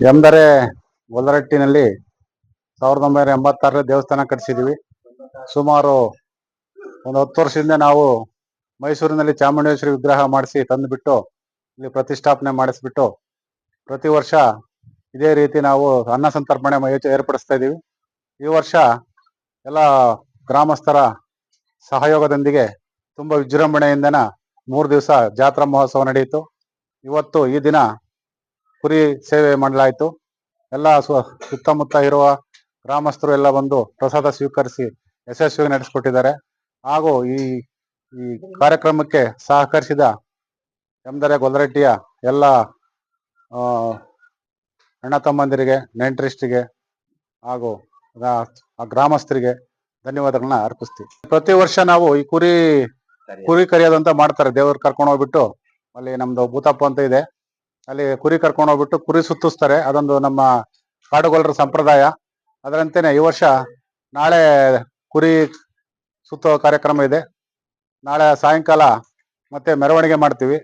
ಎಂದರೆ ಒಲರಟ್ಟಿನಲ್ಲಿ ಸಾವಿರದ ಒಂಬೈನೂರ ಎಂಬತ್ತಾರರಲ್ಲಿ ದೇವಸ್ಥಾನ ಕಟ್ಟಿಸಿದ್ವಿ. ಸುಮಾರು ಒಂದು ಹತ್ತು ವರ್ಷದಿಂದ ನಾವು ಮೈಸೂರಿನಲ್ಲಿ ಚಾಮುಂಡೇಶ್ವರಿ ವಿಗ್ರಹ ಮಾಡಿಸಿ ತಂದುಬಿಟ್ಟು ಇಲ್ಲಿ ಪ್ರತಿಷ್ಠಾಪನೆ ಮಾಡಿಸ್ಬಿಟ್ಟು ಪ್ರತಿ ವರ್ಷ ಇದೇ ರೀತಿ ನಾವು ಅನ್ನ ಸಂತರ್ಪಣೆ ಏರ್ಪಡಿಸ್ತಾ ಇದ್ದೀವಿ. ಈ ವರ್ಷ ಎಲ್ಲ ಗ್ರಾಮಸ್ಥರ ಸಹಯೋಗದೊಂದಿಗೆ ತುಂಬ ವಿಜೃಂಭಣೆಯಿಂದನ ಮೂರು ದಿವಸ ಜಾತ್ರಾ ಮಹೋತ್ಸವ ನಡೆಯಿತು. ಇವತ್ತು ಈ ದಿನ ಕುರಿ ಸೇವೆ ಮಾಡಲಾಯಿತು. ಎಲ್ಲ ಸುತ್ತಮುತ್ತ ಇರುವ ಗ್ರಾಮಸ್ಥರು ಎಲ್ಲ ಬಂದು ಪ್ರಸಾದ ಸ್ವೀಕರಿಸಿ ಯಶಸ್ವಿಯಾಗಿ ನಡೆಸಿಕೊಟ್ಟಿದ್ದಾರೆ. ಹಾಗೂ ಈ ಈ ಕಾರ್ಯಕ್ರಮಕ್ಕೆ ಸಹಕರಿಸಿದ ಎಮ್ದರೆ ಗೊಲ್ಲರೆಡ್ಡಿಯ ಎಲ್ಲ ಅಣ್ಣ ತಮ್ಮಂದಿರಿಗೆ ನೆಂಟ್ರಿಸ್ಟಿಗೆ ಹಾಗೂ ಆ ಗ್ರಾಮಸ್ಥರಿಗೆ ಧನ್ಯವಾದಗಳನ್ನ ಅರ್ಪಿಸ್ತೀವಿ. ಪ್ರತಿ ವರ್ಷ ನಾವು ಈ ಕುರಿ ಕುರಿ ಕರಿಯೋದಂತ ಮಾಡ್ತಾರೆ. ದೇವ್ರ ಕರ್ಕೊಂಡು ಹೋಗ್ಬಿಟ್ಟು ಅಲ್ಲಿ ನಮ್ದು ಭೂತಪ್ಪ ಅಂತ ಇದೆ. ಅಲ್ಲಿ ಕುರಿ ಕರ್ಕೊಂಡು ಹೋಗ್ಬಿಟ್ಟು ಕುರಿ ಸುತ್ತಿಸ್ತಾರೆ. ಅದೊಂದು ನಮ್ಮ ಕಾಡುಗೊಲ್ಲರ ಸಂಪ್ರದಾಯ. ಅದರಂತೆಯೇ ಈ ವರ್ಷ ನಾಳೆ ಕುರಿ ಸುತ್ತೋ ಕಾರ್ಯಕ್ರಮ ಇದೆ. ನಾಳೆ ಸಾಯಂಕಾಲ ಮತ್ತೆ ಮೆರವಣಿಗೆ ಮಾಡ್ತೀವಿ.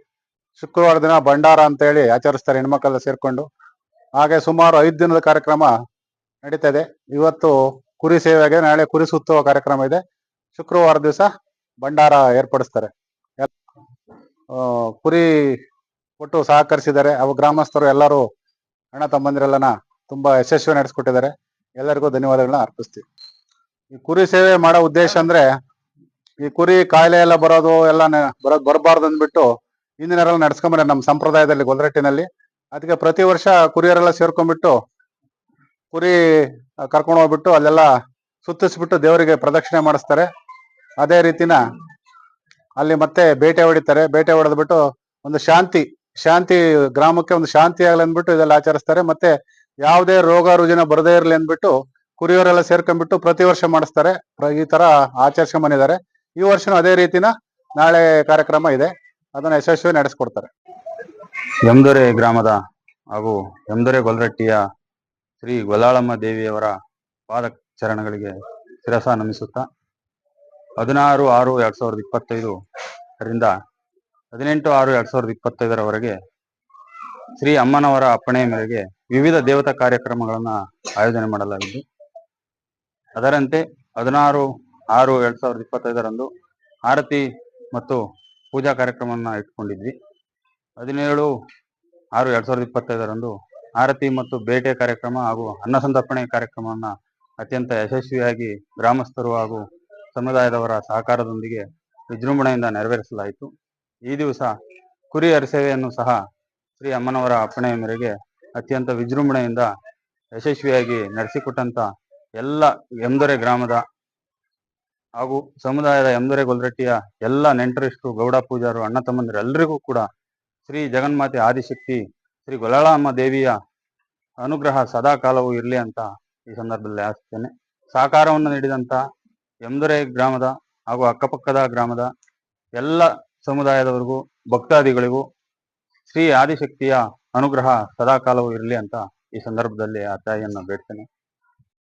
ಶುಕ್ರವಾರ ದಿನ ಭಂಡಾರ ಅಂತ ಹೇಳಿ ಆಚರಿಸ್ತಾರೆ ಹೆಣ್ಮಕ್ಳೆಲ್ಲ ಸೇರ್ಕೊಂಡು. ಹಾಗೆ ಸುಮಾರು ಐದು ದಿನದ ಕಾರ್ಯಕ್ರಮ ನಡೀತಾ ಇದೆ ಇವತ್ತು ಕುರಿ ಸೇವೆಗೆ ನಾಳೆ ಕುರಿ ಸುತ್ತುವ ಕಾರ್ಯಕ್ರಮ ಇದೆ. ಶುಕ್ರವಾರ ದಿವಸ ಭಂಡಾರ ಏರ್ಪಡಿಸ್ತಾರೆ. ಕುರಿ ಕೊಟ್ಟು ಸಹಕರಿಸಿದ್ದಾರೆ. ಅವು ಗ್ರಾಮಸ್ಥರು ಎಲ್ಲರೂ ಅಣ್ಣ ತಮ್ಮಂದಿರೆಲ್ಲನ ತುಂಬಾ ಯಶಸ್ವಿ ನಡೆಸ್ಕೊಟ್ಟಿದ್ದಾರೆ. ಎಲ್ಲರಿಗೂ ಧನ್ಯವಾದಗಳನ್ನ ಅರ್ಪಿಸ್ತೀವಿ. ಈ ಕುರಿ ಸೇವೆ ಮಾಡೋ ಉದ್ದೇಶ ಅಂದ್ರೆ ಈ ಕುರಿ ಕಾಯಿಲೆ ಎಲ್ಲ ಬರೋದು ಎಲ್ಲ ಬರೋದ್ ಬರಬಾರ್ದು ಅಂದ್ಬಿಟ್ಟು ಹಿಂದಿನರೆಲ್ಲ ನಡ್ಸ್ಕೊಂಬರ ನಮ್ಮ ಸಂಪ್ರದಾಯದಲ್ಲಿ ಗೊಲ್ರಟ್ಟಿನಲ್ಲಿ ಅದಕ್ಕೆ ಪ್ರತಿ ವರ್ಷ ಕುರಿಯರೆಲ್ಲ ಸೇರ್ಕೊಂಡ್ಬಿಟ್ಟು ಕುರಿ ಕರ್ಕೊಂಡು ಹೋಗ್ಬಿಟ್ಟು ಅಲ್ಲೆಲ್ಲ ಸುತ್ತಿಸ್ಬಿಟ್ಟು ದೇವರಿಗೆ ಪ್ರದಕ್ಷಿಣೆ ಮಾಡಿಸ್ತಾರೆ. ಅದೇ ರೀತಿನ ಅಲ್ಲಿ ಮತ್ತೆ ಬೇಟೆ ಹೊಡಿತಾರೆ. ಬೇಟೆ ಹೊಡೆದ್ಬಿಟ್ಟು ಒಂದು ಶಾಂತಿ ಶಾಂತಿ ಗ್ರಾಮಕ್ಕೆ ಒಂದು ಶಾಂತಿ ಆಗಲಿ ಅಂದ್ಬಿಟ್ಟು ಇದೆಲ್ಲ ಆಚರಿಸ್ತಾರೆ. ಮತ್ತೆ ಯಾವುದೇ ರೋಗ ರುಜಿನ ಬರದೇ ಇರಲಿ ಅಂದ್ಬಿಟ್ಟು ಕುರಿಯವರೆಲ್ಲ ಸೇರ್ಕೊಂಡ್ಬಿಟ್ಟು ಪ್ರತಿ ವರ್ಷ ಮಾಡಿಸ್ತಾರೆ. ಈ ತರ ಆಚರಿಸ್ಕೊಂಡ್ ಬಂದಿದ್ದಾರೆ. ಈ ವರ್ಷನೂ ಅದೇ ರೀತಿನ ನಾಳೆ ಕಾರ್ಯಕ್ರಮ ಇದೆ. ಅದನ್ನ ಯಶಸ್ವಿ ನಡೆಸ್ಕೊಡ್ತಾರೆ. ಯಮದೊರೆ ಗ್ರಾಮದ ಹಾಗೂ ಯಮದೊರೆ ಗೊಲರಟ್ಟಿಯ ಶ್ರೀ ಗೊಲಾಳಮ್ಮ ದೇವಿಯವರ ಪಾದ ಚರಣಗಳಿಗೆ ಶಿರಸ ನಮಿಸುತ್ತಾ, ಹದಿನಾರು ಆರು ಎರಡ್ ಸಾವಿರದ ಇಪ್ಪತ್ತೈದು ರಿಂದ ಹದಿನೆಂಟು ಆರು ಎರಡ್ ಸಾವಿರದ ಇಪ್ಪತ್ತೈದರವರೆಗೆ ಶ್ರೀ ಅಮ್ಮನವರ ಅಪ್ಪಣೆ ಮೇರೆಗೆ ವಿವಿಧ ದೇವತಾ ಕಾರ್ಯಕ್ರಮಗಳನ್ನ ಆಯೋಜನೆ ಮಾಡಲಾಗಿದ್ದು, ಅದರಂತೆ ಹದಿನಾರು ಆರು ಎರಡ್ ಸಾವಿರದ ಇಪ್ಪತ್ತೈದರಂದು ಆರತಿ ಮತ್ತು ಪೂಜಾ ಕಾರ್ಯಕ್ರಮವನ್ನು ಇಟ್ಕೊಂಡಿದ್ವಿ. ಹದಿನೇಳು ಆರು ಎರಡ್ ಸಾವಿರದ ಇಪ್ಪತ್ತೈದರಂದು ಆರತಿ ಮತ್ತು ಬೇಟೆ ಕಾರ್ಯಕ್ರಮ ಹಾಗೂ ಅನ್ನ ಸಂತರ್ಪಣೆ ಕಾರ್ಯಕ್ರಮವನ್ನ ಅತ್ಯಂತ ಯಶಸ್ವಿಯಾಗಿ ಗ್ರಾಮಸ್ಥರು ಹಾಗೂ ಸಮುದಾಯದವರ ಸಹಕಾರದೊಂದಿಗೆ ವಿಜೃಂಭಣೆಯಿಂದ ನೆರವೇರಿಸಲಾಯಿತು. ಈ ದಿವಸ ಕುರಿ ಅರಸೇವೆಯನ್ನು ಸಹ ಶ್ರೀ ಅಮ್ಮನವರ ಅಪ್ಪಣೆಯ ಮೇರೆಗೆ ಅತ್ಯಂತ ವಿಜೃಂಭಣೆಯಿಂದ ಯಶಸ್ವಿಯಾಗಿ ನಡೆಸಿಕೊಟ್ಟಂತ ಎಲ್ಲ ಎಂದೊರೆ ಗ್ರಾಮದ ಹಾಗೂ ಸಮುದಾಯದ ಎಂದೊರೆ ಗೊಲ್ರಟ್ಟಿಯ ಎಲ್ಲ ನೆಂಟರಿಷ್ಟು ಗೌಡ ಪೂಜಾರು, ಅಣ್ಣ ತಮ್ಮಂದಿರು ಎಲ್ಲರಿಗೂ ಕೂಡ ಶ್ರೀ ಜಗನ್ಮಾತೆ ಆದಿಶಕ್ತಿ, ಶ್ರೀ ಗೊಲ್ಲಾಳಮ್ಮ ದೇವಿಯ ಅನುಗ್ರಹ ಸದಾ ಕಾಲವೂ ಇರಲಿ ಅಂತ ಈ ಸಂದರ್ಭದಲ್ಲಿ ಆಶಿಸ್ತೇನೆ. ಸಹಕಾರವನ್ನು ನೀಡಿದಂತ ಎಂದೊರೆ ಗ್ರಾಮದ ಹಾಗೂ ಅಕ್ಕಪಕ್ಕದ ಗ್ರಾಮದ ಎಲ್ಲ ಸಮುದಾಯದವರಿಗೂ ಭಕ್ತಾದಿಗಳಿಗೂ ಶ್ರೀ ಆದಿಶಕ್ತಿಯ ಅನುಗ್ರಹ ಸದಾಕಾಲವೂ ಇರಲಿ ಅಂತ ಈ ಸಂದರ್ಭದಲ್ಲಿ ಆ ತಾಯಿಯನ್ನು ಬೇಡ್ತೇನೆ.